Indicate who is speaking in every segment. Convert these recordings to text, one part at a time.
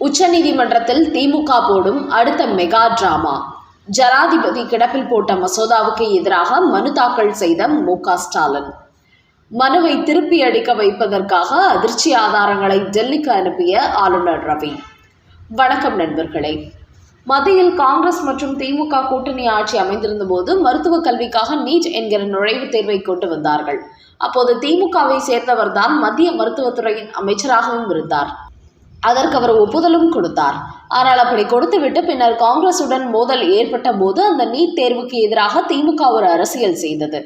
Speaker 1: உச்சநீதிமன்றத்தில் திமுக போடும் அடுத்த மெகா டிராமா. ஜனாதிபதி கிடப்பில் போட்ட மசோதாவுக்கு எதிராக மனு தாக்கல் செய்த மு ஸ்டாலின். மனுவை திருப்பி அடிக்க வைப்பதற்காக அதிர்ச்சி ஆதாரங்களை டெல்லிக்கு அனுப்பிய ஆளுநர் ரவி. வணக்கம் நண்பர்களே. மத்தியில் காங்கிரஸ் மற்றும் திமுக கூட்டணி ஆட்சி அமைந்திருந்த போது மருத்துவ கல்விக்காக நீட் என்கிற நுழைவுத் தேர்வை கொண்டு வந்தார்கள். அப்போது திமுகவை சேர்ந்தவர்தான் மத்திய மருத்துவத்துறையின் அமைச்சராகவும் இருந்தார். அதற்கு அவர் ஒப்புதலும் கொடுத்தார். ஆனால் அப்படி கொடுத்துவிட்டு பின்னர் காங்கிரசுடன் மோதல் ஏற்பட்ட போது அந்த நீட் தேர்வுக்கு எதிராக திமுக ஒரு அரசியல் செய்தது.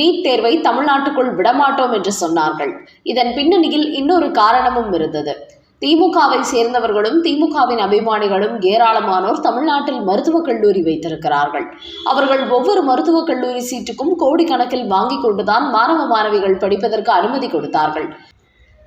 Speaker 1: நீட் தேர்வை தமிழ்நாட்டுக்குள் விடமாட்டோம் என்று சொன்னார்கள். இதன் பின்னணியில் இன்னொரு காரணமும் இருந்தது. திமுகவை சேர்ந்தவர்களும் திமுகவின் அபிமானிகளும் ஏராளமானோர் தமிழ்நாட்டில் மருத்துவக் கல்லூரி வைத்திருக்கிறார்கள். அவர்கள் ஒவ்வொரு மருத்துவக் கல்லூரி சீட்டுக்கும் கோடிக்கணக்கில் வாங்கிக் கொண்டுதான் மாணவ மாணவிகள் படிப்பதற்கு அனுமதி கொடுத்தார்கள்.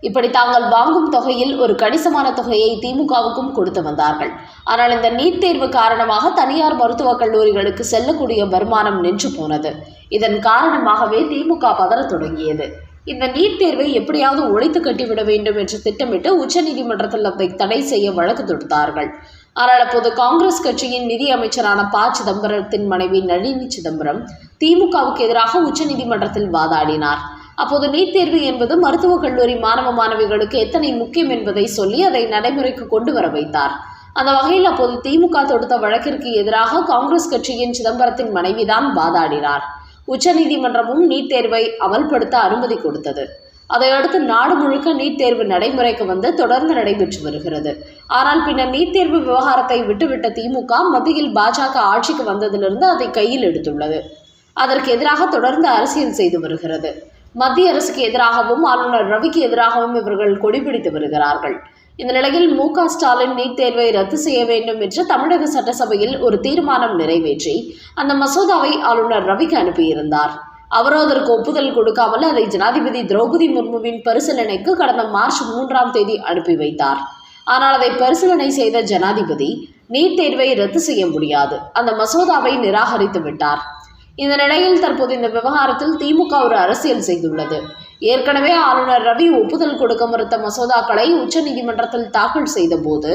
Speaker 1: இப்படி தாங்கள் வாங்கும் தொகையில் ஒரு கணிசமான தொகையை திமுகவுக்கும் கொடுத்து வந்தார்கள். ஆனால் இந்த நீட் தேர்வு காரணமாக தனியார் மருத்துவக் கல்லூரிகளுக்கு செல்லக்கூடிய வருமானம் நின்று போனது. இதன் காரணமாகவே திமுக பதறத் தொடங்கியது. இந்த நீட் தேர்வை எப்படியாவது ஒழித்து கட்டிவிட வேண்டும் என்று திட்டமிட்டு உச்சநீதிமன்றத்தில் அதை தடை செய்ய வழக்கு தொடுத்தார்கள். ஆனால் அப்போது காங்கிரஸ் கட்சியின் நிதி அமைச்சரான ப. சிதம்பரத்தின் மனைவி நளினி சிதம்பரம் திமுகவுக்கு எதிராக உச்சநீதிமன்றத்தில் வாதாடினார். அப்போது நீட் தேர்வு என்பது மருத்துவக் கல்லூரி மாணவ மாணவிகளுக்கு எத்தனை முக்கியம் என்பதை சொல்லி அதை நடைமுறைக்கு கொண்டு வர வைத்தார். அந்த வகையில் அப்போது திமுக தொடுத்த வழக்கிற்கு எதிராக காங்கிரஸ் கட்சியின் சிதம்பரத்தின் மனைவிதான் வாதாடினார். உச்சநீதிமன்றமும் நீட் தேர்வை அமல்படுத்த அனுமதி கொடுத்தது. அதையடுத்து நாடு முழுக்க நீட் தேர்வு நடைமுறைக்கு வந்து தொடர்ந்து நடைபெற்று வருகிறது. ஆனால் பின்னர் நீட் தேர்வு விவகாரத்தை விட்டுவிட்ட திமுக மத்தியில் பாஜக ஆட்சிக்கு வந்ததிலிருந்து அதை கையில் எடுத்துள்ளது. அதற்கு எதிராக தொடர்ந்து அரசியல் செய்து வருகிறது. மத்திய அரசுக்கு எதிராகவும் ஆளுநர் ரவிக்கு எதிராகவும் இவர்கள் கொடிபிடித்து வருகிறார்கள். இந்த நிலையில் மு க ஸ்டாலின் நீட் தேர்வை ரத்து செய்ய வேண்டும் என்று தமிழக சட்டசபையில் ஒரு தீர்மானம் நிறைவேற்றி அந்த மசோதாவை ஆளுநர் ரவிக்கு அனுப்பியிருந்தார். அவரோ அதற்கு ஒப்புதல் கொடுக்காமல் அதை ஜனாதிபதி திரௌபதி முர்முவின் பரிசீலனைக்கு கடந்த மார்ச் மூன்றாம் தேதி அனுப்பி வைத்தார். ஆனால் அதை பரிசீலனை செய்த ஜனாதிபதி நீட் தேர்வை ரத்து செய்ய முடியாது. அந்த மசோதாவை நிராகரித்து விட்டார். இந்த நிலையில் தற்போது இந்த விவகாரத்தில் திமுக ஒரு அரசியல் செய்துள்ளது. ஏற்கனவே ஆளுநர் ரவி ஒப்புதல் கொடுக்க மறுத்த மசோதாக்களை உச்சநீதிமன்றத்தில் தாக்கல் செய்தபோது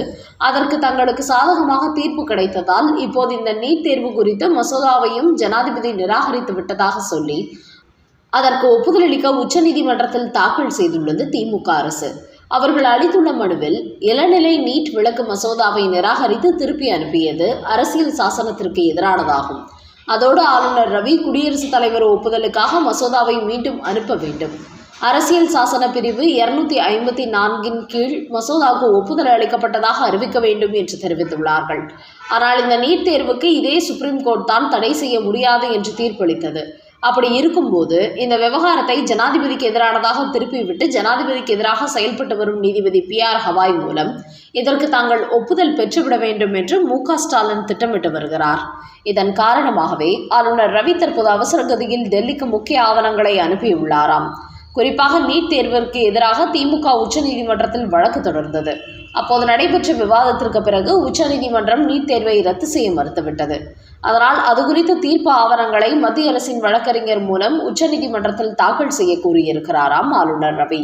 Speaker 1: அதற்கு தங்களுக்கு சாதகமாக தீர்ப்பு கிடைத்ததால் இப்போது இந்த நீட் தேர்வு குறித்த மசோதாவையும் ஜனாதிபதி நிராகரித்து விட்டதாக சொல்லி அதற்கு ஒப்புதலளிக்க உச்சநீதிமன்றத்தில் தாக்கல் செய்துள்ளது திமுக அரசு. அவர்கள் அளித்துள்ள மனுவில் இளநிலை நீட் விளக்கு மசோதாவை நிராகரித்து திருப்பி அனுப்பியது அரசியல் சாசனத்திற்கு எதிரானதாகும். அதோடு ஆளுநர் ரவி குடியரசுத் தலைவர் ஒப்புதலுக்காக மசோதாவை மீண்டும் அனுப்ப வேண்டும். அரசியல் சாசன பிரிவு இருநூத்தி ஐம்பத்தி நான்கின் கீழ் மசோதாவுக்கு ஒப்புதல் அளிக்கப்பட்டதாக அறிவிக்க வேண்டும் என்று தெரிவித்துள்ளார்கள். ஆனால் இந்த நீட் தேர்வுக்கு இதே சுப்ரீம் கோர்ட் தான் தடை செய்ய முடியாது என்று தீர்ப்பளித்தது. அப்படி இருக்கும்போது இந்த விவகாரத்தை ஜனாதிபதிக்கு எதிரானதாக திருப்பிவிட்டு ஜனாதிபதிக்கு எதிராக செயல்பட்டு வரும் நீதிபதி பி ஆர் ஹவாய் மூலம் இதற்கு தாங்கள் ஒப்புதல் பெற்றுவிட வேண்டும் என்று மு க ஸ்டாலின் திட்டமிட்டு வருகிறார். இதன் காரணமாகவே ஆளுநர் ரவி தற்போது அவசர கதியில் டெல்லிக்கு முக்கிய ஆவணங்களை அனுப்பியுள்ளாராம். குறிப்பாக நீட் தேர்விற்கு எதிராக திமுக உச்சநீதிமன்றத்தில் வழக்கு தொடர்ந்தது. அப்போது நடைபெற்ற விவாதத்திற்கு பிறகு உச்சநீதிமன்றம் நீட் தேர்வை ரத்து செய்ய மறுத்துவிட்டது. அதனால் அது குறித்த தீர்ப்பு ஆவணங்களை மத்திய அரசின் வழக்கறிஞர் மூலம் உச்சநீதிமன்றத்தில் தாக்கல் செய்ய கூறியிருக்கிறாராம் ஆளுநர் ரவி.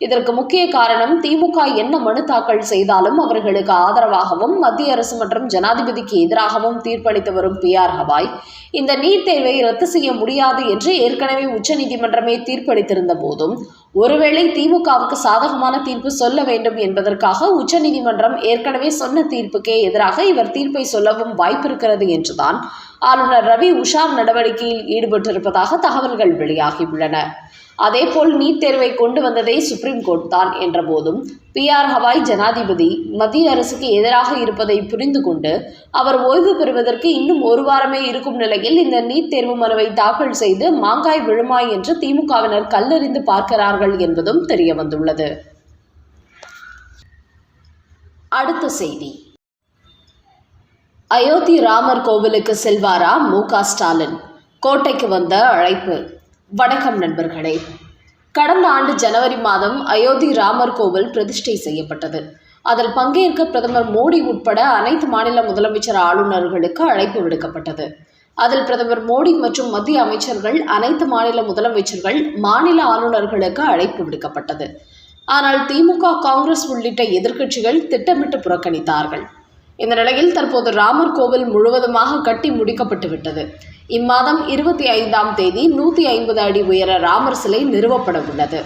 Speaker 1: இதற்கு முக்கிய காரணம் திமுக என்ன மனு தாக்கல் செய்தாலும் அவர்களுக்கு ஆதரவாகவும் மத்திய அரசு மற்றும் ஜனாதிபதிக்கு எதிராகவும் தீர்ப்பளித்து வரும் பி ஆர் ஹவாய் இந்த நீட் தேர்வை ரத்து செய்ய முடியாது என்று ஏற்கனவே உச்சநீதிமன்றமே தீர்ப்பளித்திருந்த போதும் ஒருவேளை திமுகவுக்கு சாதகமான தீர்ப்பு சொல்ல வேண்டும் என்பதற்காக உச்சநீதிமன்றம் ஏற்கனவே சொன்ன தீர்ப்புக்கே எதிராக இவர் தீர்ப்பை சொல்லவும் வாய்ப்பிருக்கிறது என்றுதான் ஆளுநர் ரவி உஷார் நடவடிக்கையில் ஈடுபட்டிருப்பதாக தகவல்கள் வெளியாகியுள்ளன. அதேபோல் நீட் தேர்வை கொண்டு வந்ததே சுப்ரீம் கோர்ட் தான் என்ற போதும் பி ஆர் ஹவாய் ஜனாதிபதி மத்திய அரசுக்கு எதிராக இருப்பதை புரிந்து கொண்டு அவர் ஓய்வு பெறுவதற்கு இன்னும் ஒரு வாரமே இருக்கும் நிலையில் இந்த நீட் தேர்வு மனுவை தாக்கல் செய்து மாங்காய் விழுமாய் என்று திமுகவினர் கல்லறிந்து பார்க்கிறார்கள் என்பதும் தெரிய வந்துள்ளது. அடுத்த செய்தி. அயோத்தி ராமர் கோவிலுக்கு செல்வாரா மு ஸ்டாலின்? கோட்டைக்கு வந்த அழைப்பு. வணக்கம் நண்பர்களே. கடந்த ஆண்டு ஜனவரி மாதம் அயோத்தி ராமர் கோவில் பிரதிஷ்டை செய்யப்பட்டது. அதில் பங்கேற்க பிரதமர் மோடி உட்பட அனைத்து மாநில முதலமைச்சர் ஆளுநர்களுக்கு அழைப்பு விடுக்கப்பட்டது. அதில் பிரதமர் மோடி மற்றும் மத்திய அமைச்சர்கள் அனைத்து மாநில முதலமைச்சர்கள் மாநில ஆளுநர்களுக்கு அழைப்பு விடுக்கப்பட்டது. ஆனால் திமுக காங்கிரஸ் உள்ளிட்ட எதிர்க்கட்சிகள் திட்டமிட்டு புறக்கணித்தார்கள். இந்த நிலையில் தற்போது ராமர் கோவில் முழுவதுமாக கட்டி முடிக்கப்பட்டு விட்டது இம்மாதம் இருபத்தி ஐந்தாம் தேதி நூற்றி ஐம்பது அடி உயர ராமர் சிலை நிறுவப்பட உள்ளது.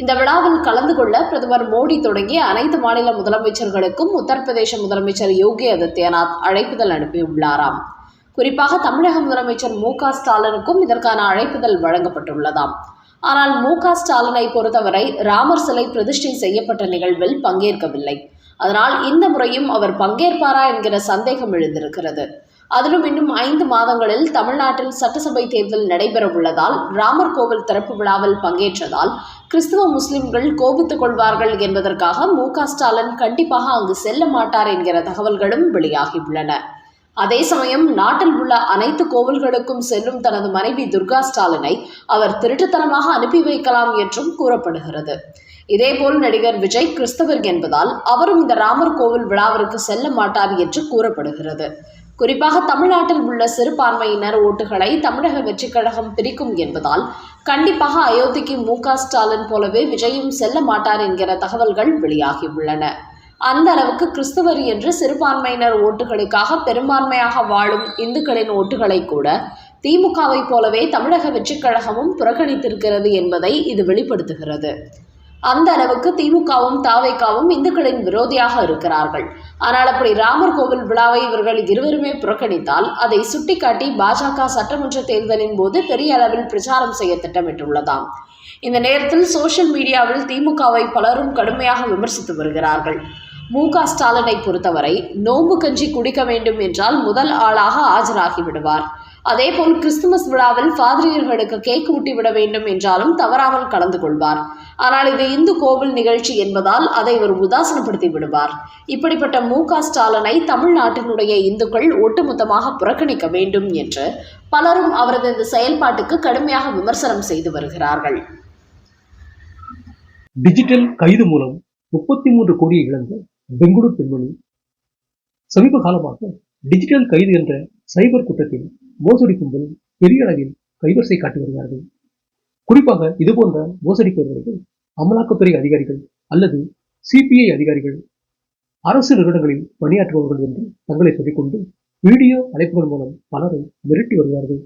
Speaker 1: இந்த விழாவில் கலந்து கொள்ள பிரதமர் மோடி தொடங்கி அனைத்து மாநில முதலமைச்சர்களுக்கும் உத்தரப்பிரதேச முதலமைச்சர் யோகி ஆதித்யநாத் அழைப்புதல் அனுப்பியுள்ளாராம். குறிப்பாக தமிழக முதலமைச்சர் மு க ஸ்டாலினுக்கும் இதற்கான அழைப்புதல் வழங்கப்பட்டுள்ளதாம். ஆனால் மு க ஸ்டாலினை பொறுத்தவரை ராமர் சிலை பிரதிஷ்டை செய்யப்பட்ட நிகழ்வில் பங்கேற்கவில்லை. அதனால் இந்த முறையும் அவர் பங்கேற்பாரா என்கிற சந்தேகம் எழுந்திருக்கிறது. அதிலும் இன்னும் ஐந்து மாதங்களில் தமிழ்நாட்டில் சட்டசபை தேர்தல் நடைபெற உள்ளதால் ராமர் கோவில் திறப்பு விழாவில் பங்கேற்றதால் கிறிஸ்துவ முஸ்லிம்கள் கோபித்துக் கொள்வார்கள் என்பதற்காக மு க ஸ்டாலின் கண்டிப்பாக அங்கு செல்ல மாட்டார் என்கிற தகவல்களும் வெளியாகியுள்ளன. அதே சமயம் நாட்டில் உள்ள அனைத்து கோவில்களுக்கும் செல்லும் தனது மனைவி துர்கா ஸ்டாலினை அவர் திருட்டுத்தனமாக அனுப்பி வைக்கலாம் என்றும் கூறப்படுகிறது. இதேபோல் நடிகர் விஜய் கிறிஸ்தவர் என்பதால் அவரும் இந்த ராமர் கோவில் விழாவிற்கு செல்ல மாட்டார் என்று கூறப்படுகிறது. குறிப்பாக தமிழ்நாட்டில் உள்ள சிறுபான்மையினர் ஓட்டுகளை தமிழக வெற்றிக் கழகம் பிரிக்கும் என்பதால் கண்டிப்பாக அயோத்திக்கு மு ஸ்டாலின் போலவே விஜயும் செல்ல மாட்டார் என்கிற தகவல்கள் வெளியாகியுள்ளன அந்த அளவுக்கு கிறிஸ்துவர் என்று சிறுபான்மையினர் ஓட்டுகளுக்காக பெரும்பான்மையாக வாழும் இந்துக்களின் ஓட்டுகளை கூட திமுகவை போலவே தமிழக வெற்றிக் கழகமும் புறக்கணித்திருக்கிறது என்பதை இது வெளிப்படுத்துகிறது. அந்த அளவுக்கு திமுகவும் தாவைக்காவும் இந்துக்களின் விரோதியாக இருக்கிறார்கள். ஆனால் அப்படி ராமர் கோவில் விழாவை இவர்கள் இருவருமே புறக்கணித்தால் அதை சுட்டிக்காட்டி பாஜக சட்டமன்ற தேர்தலின் போது பெரிய அளவில் பிரச்சாரம் செய்ய திட்டமிட்டுள்ளதாம். இந்த நேரத்தில் சோஷியல் மீடியாவில் திமுகவை பலரும் கடுமையாக விமர்சித்து வருகிறார்கள். மு க ஸ்டாலினை பொறுத்தவரை நோம்பு கஞ்சி குடிக்க வேண்டும் என்றால் முதல் ஆளாக ஆஜராகி விடுவார். அதேபோல் கிறிஸ்துமஸ் விழாவில் பாதிரியர்களுக்கு கேக் ஊட்டிவிட வேண்டும் என்றாலும் தவறாமல் கலந்து கொள்வார். ஆனால் இது இந்து கோவில் நிகழ்ச்சி என்பதால் அதை ஒரு உதாசனப்படுத்தி விடுவார். இப்படிப்பட்ட மு க ஸ்டாலினை தமிழ்நாட்டினுடைய இந்துக்கள் ஒட்டுமொத்தமாக புறக்கணிக்க வேண்டும் என்று பலரும் அவரது இந்த செயல்பாட்டுக்கு கடுமையாக விமர்சனம் செய்து வருகிறார்கள்.
Speaker 2: டிஜிட்டல் கைது மூலம் முப்பத்தி மூன்று கோடியை இழந்து பெங்களூர் பெண்மணி. சமீப காலமாக டிஜிட்டல் கைது என்ற சைபர் குற்றத்தில் மோசடி கும்பல் பெரிய அளவில் கைவரிசை காட்டி வருகிறார்கள். குறிப்பாக இதுபோன்ற மோசடி பெறுவர்கள் அமலாக்கத்துறை அதிகாரிகள் அல்லது சிபிஐ அதிகாரிகள் அரசு நிறுவனங்களில் பணியாற்றுபவர்கள் என்று தங்களை சொல்லிக்கொண்டு வீடியோ அழைப்புகள் மூலம் பலரை மிரட்டி வருகிறார்கள்.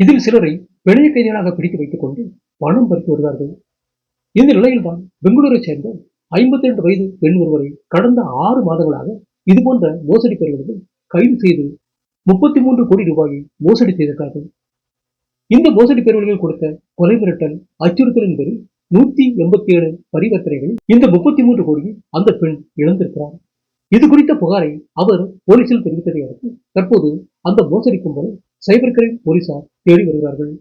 Speaker 2: இதில் சிலரை பிணைய கைதிகளாக பிடித்து வைத்துக் கொண்டு பணம் பறித்து வருகிறார்கள். இந்த நிலையில்தான் பெங்களூரைச் சேர்ந்த ஐம்பத்தி ரெண்டு வயது பெண் ஒருவரை கடந்த ஆறு மாதங்களாக இதுபோன்ற மோசடி பெறுவர்கள் கைது செய்து முப்பத்தி மூன்று கோடி ரூபாயை மோசடி செய்திருக்கார்கள் இந்த மோசடி பெறுவர்கள் கொடுத்த கொலை மிரட்டல் அச்சுறுத்தலின் பேரில் நூத்தி எண்பத்தி ஏழு பரிவர்த்தனைகளில் இந்த முப்பத்தி மூன்று கோடியை அந்த பெண் இழந்திருக்கிறார். இது குறித்த புகாரை அவர் போலீசில் தெரிவித்ததை அடுத்து தற்போது அந்த மோசடி கும்பலை சைபர் கிரைம் போலீசார் தேடி வருகிறார்கள்.